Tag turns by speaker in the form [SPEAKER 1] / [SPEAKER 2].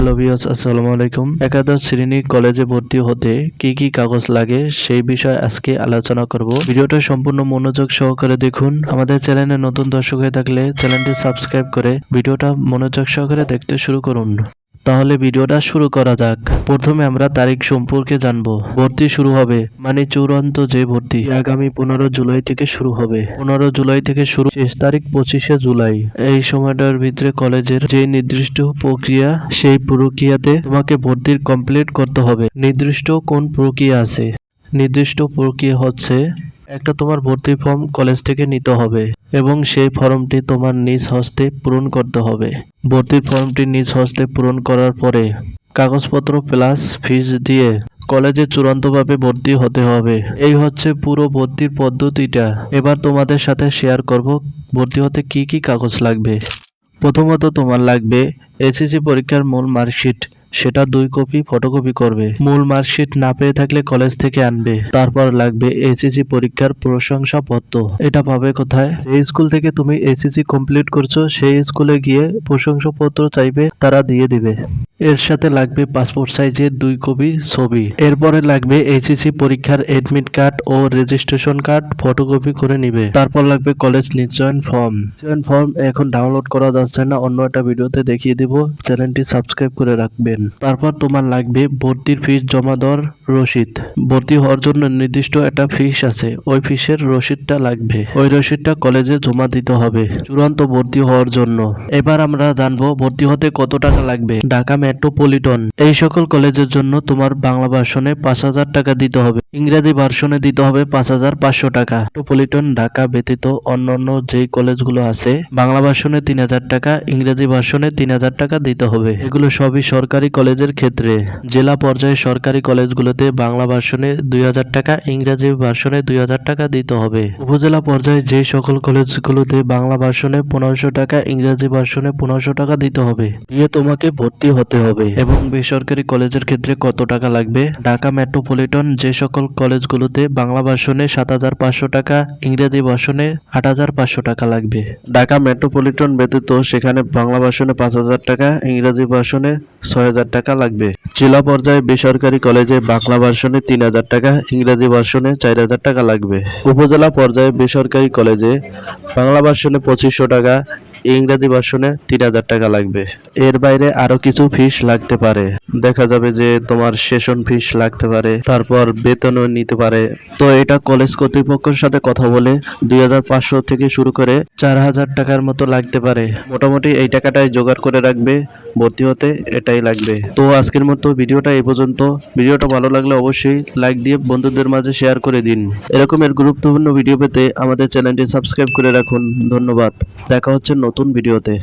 [SPEAKER 1] Hello viewers আসসালামু আলাইকুম একাদশ শ্রেণি কলেজে ভর্তি হতে কি কি কাগজ লাগে সেই বিষয়ে আজকে আলোচনা করব। ভিডিওটা সম্পূর্ণ মনোযোগ সহকারে দেখুন। আমাদের চ্যানেলে নতুন দর্শক হয়ে থাকলে চ্যানেলটি সাবস্ক্রাইব করে ভিডিওটা মনোযোগ সহকারে দেখতে শুরু করুন। তাহলে ভিডিওটা শুরু করা যাক। প্রথমে আমরা তারিখ সম্পর্কে জানব। ভর্তি শুরু হবে মানে চূড়ান্ত যে ভর্তি আগামী পনেরো জুলাই থেকে শুরু হবে। পনেরো জুলাই থেকে শুরু, শেষ তারিখ পঁচিশে জুলাই। এই সময়টার ভিতরে কলেজের যে নির্দিষ্ট প্রক্রিয়া, সেই প্রক্রিয়াতে তোমাকে ভর্তির কমপ্লিট করতে হবে। নির্দিষ্ট কোন প্রক্রিয়া আছে? নির্দিষ্ট প্রক্রিয়া হচ্ছে একটা তোমার ভর্তি ফর্ম কলেজ থেকে নিতে হবে এবং সেই ফর্মটি তোমার নিজ হস্তে পূরণ করতে হবে। ভর্তির ফর্মটি নিজ হস্তে পূরণ করার পরে কাগজপত্র প্লাস ফিস দিয়ে কলেজে চূড়ান্তভাবে ভর্তি হতে হবে। এই হচ্ছে পুরো ভর্তির পদ্ধতিটা। এবার তোমাদের সাথে শেয়ার করব ভর্তি হতে কি কি কাগজ লাগবে। প্রথমত তোমার লাগবে এসএসসি পরীক্ষার মূল মার্কশিট সেটা দুই কপি ফটোকপি করবে। মূল মার্কশিট না পেয়ে থাকলে কলেজ থেকে আনবে। তারপর লাগবে এসএসসি পরীক্ষার প্রশংসাপত্র। এটা পাবে কোথায়? যে স্কুল থেকে তুমি এসএসসি কমপ্লিট করছ, সেই স্কুলে গিয়ে প্রশংসাপত্র চাইবে, তারা দিয়ে দিবে। এর সাথে লাগবে পাসপোর্ট সাইজের দুই কপি ছবি। এরপরে লাগবে এইচএসসি পরীক্ষার এডমিট কার্ড ও রেজিস্ট্রেশন কার্ড ফটোকপি করে নিবে। তারপর লাগবে কলেজ নিশ্চয়ন ফর্ম নিশ্চয়ন ফর্ম এখন ডাউনলোড করা যাচ্ছে না, অন্য একটা ভিডিওতে দেখিয়ে দিব। চ্যানেলটি সাবস্ক্রাইব করে রাখবেন। তারপর তোমার লাগবে ভর্তির ফিস জমা দেওয়ার রসিদ। ভর্তি হওয়ার জন্য নির্দিষ্ট একটা ফিস আছে। ওই ফিসের রসিদটা লাগবে। ওই রসিদটা কলেজে জমা দিতে হবে। চূড়ান্ত ভর্তি হওয়ার জন্য। এবার আমরা জানব ভর্তি হতে কত টাকা লাগবে। ঢাকা মেট্রোপলিটন। এই সকল কলেজের জন্য তোমার বাংলা ভার্সনে পাঁচ হাজার টাকা দিতে হবে। ইংরেজি ভার্সনে দিতে হবে পাঁচ হাজার পাঁচশো টাকা। মেট্রোপলিটন, ঢাকা ব্যতীত অন্যান্য যেই কলেজগুলো আছে, বাংলা ভার্সনে তিন হাজার টাকা, ইংরেজি ভার্সনে তিন হাজার টাকা দিতে হবে। এগুলো সবই সরকারি কলেজের ক্ষেত্রে। জেলা পর্যায়ে সরকারি কলেজগুলোতে বাংলা ভার্সনে দুই হাজার টাকা, ইংরেজি ভার্সনে দুই হাজার টাকা দিতে হবে। উপজেলা পর্যায়ে যে সকল কলেজগুলোতে বাংলা ভার্সনে পনেরোশো টাকা, ইংরেজি ভার্সনে পনেরোশো টাকা দিতে হবে, দিয়ে তোমাকে ভর্তি হতে হবে। এবং বেসরকারি কলেজের ক্ষেত্রে কত টাকা লাগবে? ঢাকা মেট্রোপলিটন যে সকল কলেজগুলোতে বাংলা ভার্সনে সাত হাজার পাঁচশো টাকা, ইংরেজি ভার্সনে আট হাজার পাঁচশো টাকা লাগবে। ঢাকা মেট্রোপলিটন ব্যতীত সেখানে বাংলা ভার্সনে পাঁচ হাজার টাকা, ইংরেজি ভার্সনে ছয় হাজার টাকা লাগবে। জেলা পর্যায়ে বেসরকারি কলেজে বাংলা ভার্সনে তিন হাজার টাকা, ইংরেজি ভার্সনে চার হাজার টাকা লাগবে। উপজেলা পর্যায়ে বেসরকারি কলেজে বাংলা ভার্সনে পঁচিশশো টাকা ইংরেজি ভার্সনে তিন হাজার টাকা লাগবে। এর বাইরে আরও কিছু ফিস লাগতে পারে। দেখা যাবে যে তোমার সেশন ফিস লাগতে পারে, তারপর বেতনও নিতে পারে। তো এটা কলেজ কর্তৃপক্ষের সাথে কথা বলে দুই হাজার পাঁচশো থেকে শুরু করে চার হাজার টাকার মতো লাগতে পারে। মোটামুটি এই টাকাটাই জোগাড় করে রাখবে, ভর্তি হতে এটাই লাগবে। তো আজকের মতো ভিডিওটা এই পর্যন্ত। ভিডিওটা ভালো লাগলে অবশ্যই লাইক দিয়ে বন্ধুদের মাঝে শেয়ার করে দিন। এরকমের গুরুত্বপূর্ণ ভিডিও পেতে আমাদের চ্যানেলটি সাবস্ক্রাইব করে রাখুন। ধন্যবাদ। দেখা হচ্ছে নতুন ভিডিওতে।